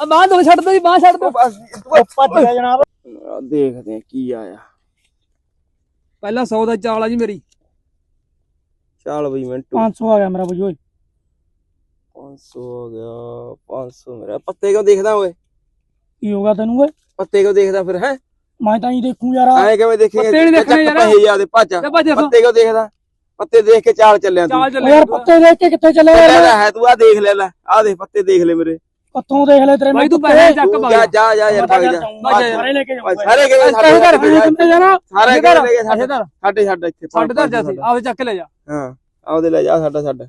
ਆ ਬਾਹ ਦੋ ਛੱਡ ਦੋ ਜੀ ਬਾਹ ਛੱਡ ਦੋ। ਭੱਜ ਗਿਆ ਜਨਾਬ। ਆ ਦੇਖਦੇ ਆ ਕੀ ਆਇਆ। ਪਹਿਲਾਂ 100 ਦਾ ਚਾਲ ਆ ਜੀ ਮੇਰੀ। ਚੱਲ ਬਈ ਮਿੰਟੂ 500 ਆ ਗਿਆ ਮੇਰਾ ਬਈ ਓਏ। 500 ਹੋ ਗਿਆ 500 ਮੇਰਾ। ਪੱਤੇ ਕਿਉਂ ਦੇਖਦਾ ਓਏ? ਕੀ ਹੋਗਾ ਤੈਨੂੰ ਓਏ? ਪੱਤੇ ਕਿਉਂ ਦੇਖਦਾ ਫਿਰ ਹੈ? ਮੈਂ ਤਾਂ ਹੀ ਦੇਖੂ ਯਾਰ। ਐ ਕਿਵੇਂ ਦੇਖੇਗਾ? ਪੱਤੇ ਨੀ ਦੇਖਣੇ ਯਾਰ। ਪੈਸੇ ਯਾਦ ਭੱਜ ਪੱਤੇ ਕਿਉਂ ਦੇਖਦਾ? ਪੱਤੇ ਦੇਖ ਕੇ ਚਾਲ ਚੱਲਿਆ ਤੂੰ। ਚਾਲ ਚੱਲੇ ਯਾਰ ਪੱਤੇ ਦੇਖ ਕੇ ਕਿੱਥੇ ਚੱਲੇ ਚੱਲਿਆ ਯਾਰ? ਤਾਂ ਹੈ ਤੂੰ ਆ ਦੇਖ ਲੈ ਲੈ ਆ ਦੇਖ ਪੱਤੇ ਦੇਖ ਲੈ ਮੇਰੇ। ਕੱਥੋਂ ਦੇਖ ਲੈ ਤੇਰੇ ਬਾਈ ਤੂੰ ਪੱਤੇ। ਪੈਸੇ ਚੱਕ ਪਾ ਜਾ ਜਾ ਜਾ ਯਾਰ ਭੱਜ ਜਾ। ਜਾ। ਸਾਰੇ ਲੈ ਕੇ ਜਾਊਂਗਾ। ਸਾਰੇ ਕਿਵੇਂ ਸਾਡੇ ਸਾਡੇ ਜਾ। ਕਿੱਥੇ ਜਾਣਾ? ਸਾਰੇ ਕਿਵੇਂ ਲੈ ਕੇ ਸਾਡੇ ਧਰ ਸਾਡੇ ਸਾਡੇ ਇੱਥੇ ਛੱਡ ਧਰ ਜਾ ਸੀ ਆਪਦੇ ਚੱਕ ਕੇ ਲੈ ਜਾ। ਹਾਂ ਆਉਦੇ ਲੈ ਜਾ ਸਾਡਾ ਸਾਡਾ।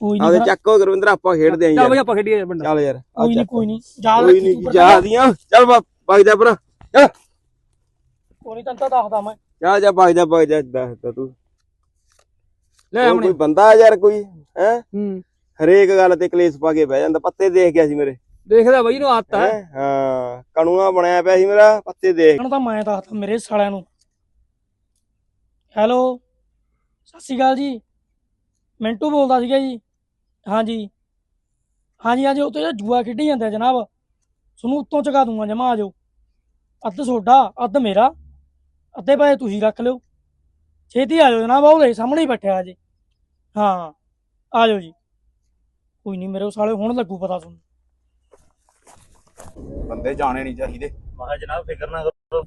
ਕੋਈ ਨਹੀਂ ਚੱਕੋ ਗੁਰਵਿੰਦਰ ਆਪਾਂ ਖੇਡਦੇ ਆਂ ਚੱਲ ਆਪਾਂ ਖੇਡੀਏ ਬੰਦਾ ਚੱਲ ਯਾਰ ਕੋਈ ਨਹੀਂ। ਕੋਈ ਨਹੀਂ ਜਾ ਕੋਈ ਨਹੀਂ ਜਾ ਦੀਆਂ। ਚੱਲ ਭੱਜ ਜਾ ਭਰਾ। ਕੋਈ ਨਹੀਂ ਤੈਨੂੰ ਤਾਂ ਦੱਸਦਾ ਮੈਂ। ਜਾ ਜਾ ਭੱਜ ਜਾ ਭੱਜ ਜਾ ਦੱਸ ਤਾ ਤੂੰ। ਲੈ ਆਪਣੇ। ਕੋਈ ਬੰਦਾ ਯਾਰ ਕੋਈ ਹੈ? ਹੂੰ। ਹਰੇਕ ਗੱਲ ਤੇ ਕਲੇਸ਼ ਪਾ ਕੇ ਬਹਿ ਜਾਂਦਾ ਪੱਤੇ ਦੇਖ ਗਿਆ ਸੀ ਮੇਰੇ। ਦੇਖਦਾ ਬਈ ਨੂੰ ਆਦਤ ਹੈ? ਹੈਂ? ਕਣੂਆ ਬਣਿਆ ਪਿਆ ਸੀ ਮੇਰਾ ਪੱਤੇ ਦੇਖ। ਇਹਨਾਂ ਤਾਂ ਮੈਂ ਦੱਸਦਾ ਮੇਰੇ ਸਾਲਿਆਂ ਨੂੰ। ਹੈਲੋ ਸਤਿ ਸ਼੍ਰੀ ਅਕਾਲ ਜੀ। ਮਿੰਟੂ ਬੋਲਦਾ ਸੀਗਾ ਜੀ। ਹਾਂਜੀ। ਹਾਂਜੀ ਹਾਂਜੀ ਉੱਥੇ ਤਾਂ ਜੂਆ ਖੇਡੀ ਜਾਂਦੇ ਜਨਾਬ। ਤੁਹਾਨੂੰ ਉੱਤੋਂ ਚਗਾ ਦੂੰਗਾ ਜਮਾ ਆ ਜਾਓ। ਅੱਧ ਤੁਹਾਡਾ ਅੱਧ ਮੇਰਾ। ਅੱਧੇ ਪੈਸੇ ਤੁਸੀਂ ਰੱਖ ਲਿਓ। ਛੇਤੀ ਆ ਜਾਓ ਜਨਾਬ ਉਹਦੇ ਸਾਹਮਣੇ ਹੀ ਬੈਠਿਆ ਜੀ ਹਾਂ ਆ ਜਾਓ ਜੀ। ਕੋਈ ਨਹੀਂ ਮੇਰੇ ਸਾਲੇ ਹੁਣ ਲੱਗੂ ਪਤਾ ਤੁਹਾਨੂੰ। ਬੰਦੇ ਜਾਣੇ ਨਹੀਂ ਚਾਹੀਦੇ। ਮਹਾ ਜਨਾਬ ਫਿਕਰ ਨਾ ਕਰੋ।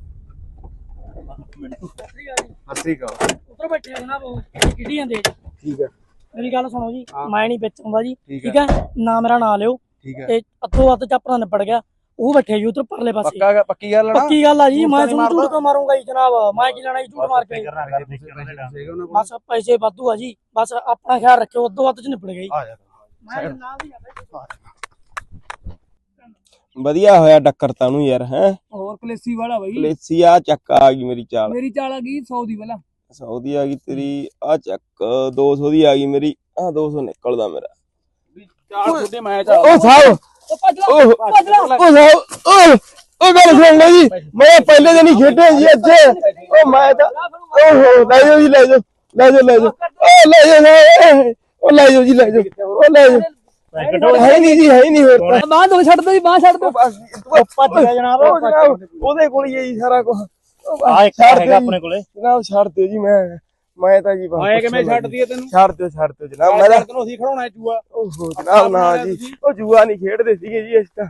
ਅਸਰੀ ਕਾ ਉੱਧਰ ਬੈਠੇ ਆ ਜਨਾਬ ਉਹ ਜੀ। ਠੀਕ ਹੈ। ਮੇਰੀ ਗੱਲ ਸੁਣੋ ਜੀ ਮੈਂ ਨਹੀਂ ਵਿੱਚ ਆਉਂਦਾ ਜੀ। ਠੀਕ ਹੈ। ਨਾ ਮੇਰਾ ਨਾਂ ਲਿਓ। ਠੀਕ ਹੈ। ਤੇ ਅੱਧੋ ਅੱਧ ਚੱਪੜਾ ਨਿਬੜ ਗਿਆ। ਉਹ ਬੈਠੇ ਜੀ ਉਧਰ ਪਰਲੇ ਪਾਸੇ। ਪੱਕਾ ਪੱਕੀ ਗੱਲ ਹੈ ਨਾ? ਪੱਕੀ ਗੱਲ ਆ ਜੀ ਮੈਂ ਤਾਂ ਤੁਹਾਨੂੰ ਝੂਠ? ਕਿਉਂ ਮਾਰੂੰਗਾ ਜੀ ਜਨਾਬ। ਮੈਂ ਕੀ ਲੈਣਾ ਜੀ ਝੂਠ ਮਾਰ ਕੇ? ਬਸ ਪੈਸੇ ਵਾਧੂ ਆ ਜੀ ਬਸ ਆਪਣਾ ਖਿਆਲ ਰੱਖਿਓ ਅੱਧੋ ਅੱਧ ਚ ਨਿਬੜ ਗਈ। ਵਧੀਆ ਹੋਇਆ ਡੱਕਰ ਤਾਂ ਨੂੰ ਯਾਰ ਹੈ? ਹੋਰ ਕਲੇਸੀ ਵਾਲਾ ਬਈ। ਕਲੇਸੀ ਆ ਚੱਕ ਆ ਗਈ ਮੇਰੀ ਚਾਲ। ਮੇਰੀ ਚਾਲ ਆ ਗਈ 100 ਦੀ ਪਹਿਲਾਂ। 100 ਦੀ ਆ ਗਈ ਤੇਰੀ ਆ ਚੱਕ 200 ਦੀ ਆ ਗਈ ਮੇਰੀ ਆ 200 ਨਿਕਲਦਾ ਮੇਰਾ। ਚਾਰ ਛੁੱਟੇ ਮੈਂ ਉਹ ਸਾਹਿਬ ਉਹ ਭੱਜ ਲਾ ਉਹ ਭੱਜ ਲਾ ਉਹ ਸਾਹਿਬ ਉਹ ਉਹ ਗੱਲ ਸੁਣ ਲਓ ਜੀ। ਮੈਂ ਪਹਿਲੇ ਦਿਨ ਹੀ ਖੇਡਿਆ ਜੀ ਇੱਥੇ ਉਹ ਮੈਂ ਤਾਂ ਓਹੋ ਲੈ ਜਾਓ ਜੀ ਲੈ ਜਾਓ। ਲੈ ਜਾਓ ਲੈ ਜਾਓ। ਉਹ ਲੈ ਜਾਓ ਲੈ- ਉਹ ਲੈ ਜਾਓ ਜੀ ਲੈ ਜਾਓ। ਉਹ ਲੈ ਜਾਓ। ਹੈ ਨਹੀਂ ਜੀ ਹੈ ਨਹੀਂ ਹੋਰ ਤਾਂ। ਬਾਹ ਦੋ ਛੱਡ ਦੋ ਜੀ ਬਾਹ ਛੱਡ ਦੋ। ਭੱਜ ਗਿਆ ਜਨਾਬ ਉਹ ਉਹਦੇ ਕੋਲ ਹੀ ਹੈ ਜੀ ਸਾਰਾ ਕੁਝ ਆ ਇੱਕ ਹੈਗਾ ਆਪਣੇ ਕੋਲੇ। ਜਨਾਬ ਛੱਡ ਦਿਓ ਜੀ ਮੈਂ। ਮੈਂ ਤਾਂ ਜੀ ਆਏ ਕਿਵੇਂ ਛੱਡ ਦਈਏ ਤੈਨੂੰ? ਛੱਡ ਦਿਓ ਛੱਡ ਦਿਓ ਜਨਾਬ ਮੈਂ ਤਾਂ ਤੈਨੂੰ ਅਸੀਂ ਖੜਾਉਣਾ ਜੂਆ? ਓਹੋ ਜਨਾਬ ਨਾ ਜੀ। ਉਹ ਜੂਆ ਨਹੀਂ ਖੇਡਦੇ ਸੀਗੇ ਜੀ ਇਸ ਤਾਂ।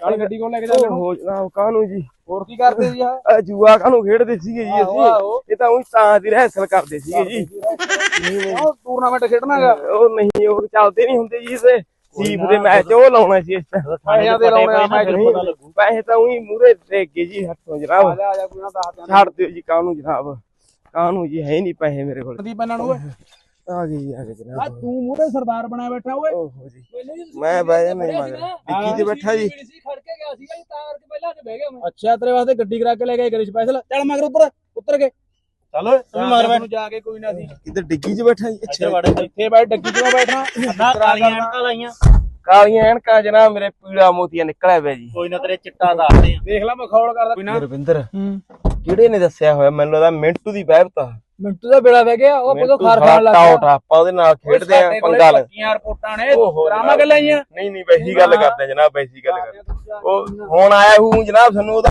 ਚੱਲ ਗੱਡੀ ਕੋਲ ਲੈ ਕੇ ਜਾ ਓਹੋ ਜਨਾਬ ਕਾਹਨੂੰ ਜੀ? ਹੋਰ ਕੀ ਕਰਦੇ ਜੀ ਆ? ਜੂਆ ਕਾਹਨੂੰ ਖੇਡਦੇ ਸੀਗੇ ਜੀ। ਅਸੀਂ? ਇਹ ਤਾਂ ਉਹੀ ਤਾਂ ਦੀ ਰਹਿਸਲ ਕਰਦੇ ਸੀਗੇ ਜੀ। ਉਹ ਟੂਰਨਾਮੈਂਟ ਖੇਡਣਾਗਾ ਉਹ ਨਹੀਂ ਉਹ ਚੱਲਦੇ ਨਹੀਂ ਹੁੰਦੇ ਜੀ ਇਸੇ। ਸੀਪ ਦੇ ਮੈਚ ਉਹ ਲਾਉਣਾ ਸੀ ਇਸ ਤਾਂ। ਪੈਸਿਆਂ ਦੇ ਲਾਉਣੇ ਮੈਚ ਨਹੀਂ, ਪੈਸੇ ਤਾਂ ਉਹੀ ਮੂਰੇ ਦੇ ਕੇ ਜੀ ਹੱਥੋਂ ਆ ਜਨਾਬ ਜਾ ਆ ਜਾ ਕੋਈ ਨਾ ਦੱਸ ਦਿਆਂ ਛੱਡ ਦਿਓ ਜੀ ਕਾਹਨੂੰ ਜਨਾਬ। ਕਾਹਨੂੰ ਜੀ ਹੈ ਨਹੀਂ ਪੈਸੇ ਮੇਰੇ ਕੋਲ। ਦੀ ਪੈਨਾਂ ਨੂੰ ਓਏ। ਆ ਗਈ ਜੀ, ਆ ਗਈ ਆ ਜਨਾਬ ਤੂੰ ਮੂਹਰੇ ਸਰਦਾਰ ਬਣਿਆ ਬੈਠਾ ਓਏ। ਓਹੋ ਜੀ। ਮੈਂ ਬਹਿ ਜਾਣਾ ਜੀ ਮਗਰ ਡਿੱਗੀ 'ਚ ਬੈਠਾ ਜੀ। ਖੜ ਕੇ ਗਿਆ ਸੀਗਾ ਜੀ ਤਾਂ ਕਰਕੇ ਪਹਿਲਾਂ ਤੇ ਬਹਿ ਗਿਆ ਮੈਂ। ਅੱਛਾ ਤੇਰੇ ਵਾਸਤੇ ਗੱਡੀ ਕਰਾ ਕੇ ਲੈ ਗਏ ਕਰੀ ਸਪੈਸ਼ਲ ਚੱਲ ਮਗਰ ਉੱਪਰ ਉੱਤਰ ਕੇ। ਚਲੋ ਤੂੰ ਮਾਰ ਬੈਠ ਨੂੰ ਜਾ ਕੇ ਕੋਈ ਨਾ ਸੀ। ਕਿੱਧਰ ਡਿੱਗੀ 'ਚ ਬੈਠਾ ਜੀ? ਅੱਛਾ ਵੜ ਇੱਥੇ ਬੈਠ ਡੱਗੀ ਕਿਉਂ ਬੈਠਣਾ ਨਾ ਕਾਲੀਆਂ ਐਨਕਾਂ ਲਾਈਆਂ। ਕਾਲੀਆਂ ਐਨਕਾਂ ਜਨਾਬ ਮੇਰੇ ਪੀੜਾ ਮੋਤੀਆ ਨਿਕਲਿਆ ਪਿਆ ਜੀ। ਕੋਈ ਨਾ ਤੇਰੇ ਚਿੱਟਾ ਦੱਸਦੇ ਆ। ਦੇਖ ਲੈ ਮਖੌਲ ਕਰਦਾ। ਕੋਈ ਨਾ। ਗੁਰਵਿੰਦਰ ਕਿਹੜੇ ਨੇ ਦੱਸਿਆ ਹੋਇਆ? ਮੈਨੂੰ ਲੱਗਦਾ ਮਿੰਟੂ ਦੀ ਵਹਿਬਤਾ ਮਿੰਟੂ ਦਾ ਬੇੜਾ ਬਹਿ ਗਿਆ ਉਹ ਤੋਂ ਮਿੰਟੂ ਖਾਰ ਖਾਣ ਲੱਗ ਗਿਆ? ਆਪਾਂ ਉਹਦੇ ਨਾਲ ਖੇਡਦੇ ਆ ਪੰਗਾ ਲੈ। ਪੱਕੀਆਂ ਰਿਪੋਰਟਾਂ ਨੇ ਡਰਾਮਾ ਗੱਲਾਂ ਹੀ ਆ। ਨਹੀਂ ਨਹੀਂ ਵੈਸੀ ਗੱਲ ਕਰਦੇ ਜਨਾਬ ਵੈਸੀ ਗੱਲ ਕਰਦੇ ਉਹ ਹੁਣ ਆਇਆ ਹੂੰ ਜਨਾਬ ਸਾਨੂੰ ਉਹਦਾ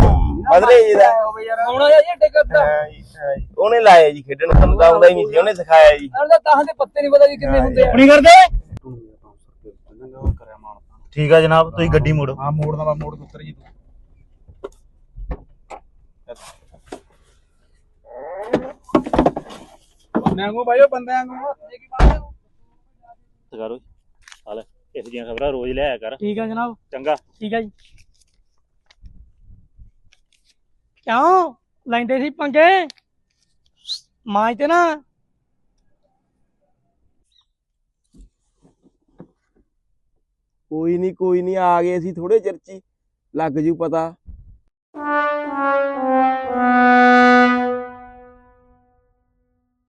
ਮਦਰੇ ਜੀ ਦਾ। ਆਉਣਾ ਜੀ ਟਿਕਟ ਦਾ। ਹਾਂ ਜੀ, ਜੀ। ਉਹਨੇ ਲਾਇਆ ਜੀ ਖੇਡਣ ਨੂੰ ਤਾਂ ਆਉਂਦਾ ਹੀ ਨਹੀਂ ਸੀ ਉਹਨੇ ਸਿਖਾਇਆ ਜੀ। ਨਾਲ ਤਾਂ ਦੇ ਪੱਤੇ ਨਹੀਂ ਪਤਾ ਜੀ ਕਿੰਨੇ ਹੁੰਦੇ ਆ। ਨਹੀਂ ਕਰਦੇ? ਠੀਕ ਆ ਜਨਾਬ ਤੁਸੀਂ ਗੱਡੀ ਮੋੜੋ। ਹਾਂ ਮੋੜਨਾ ਵਾ ਮੋੜ ਉੱਤਰ ਜੀ ਤੂੰ। ਨਾਂਗੋ ਭਾਈਓ ਬੰਦਿਆਂ ਨੂੰ ਇਹ ਕੀ ਬਾਤ ਹੈ ਕਰੋ ਹਾਲ ਇਸ ਦੀਆਂ ਖਬਰਾਂ ਰੋਜ਼ ਲਿਆਇਆ ਕਰ। ਠੀਕ ਹੈ ਜਨਾਬ। ਚੰਗਾ। ਠੀਕ ਹੈ ਜੀ। ਕਿਉਂ? ਲੈਂਦੇ ਸੀ ਪੰਗੇ ਮਾਂ ਤੇ ਨਾ ਕੋਈ ਨਹੀਂ ਕੋਈ ਨਹੀਂ ਆ ਗਏ ਅਸੀਂ ਥੋੜੇ ਚਿਰ ਚ ਲੱਗ ਜੂ ਪਤਾ।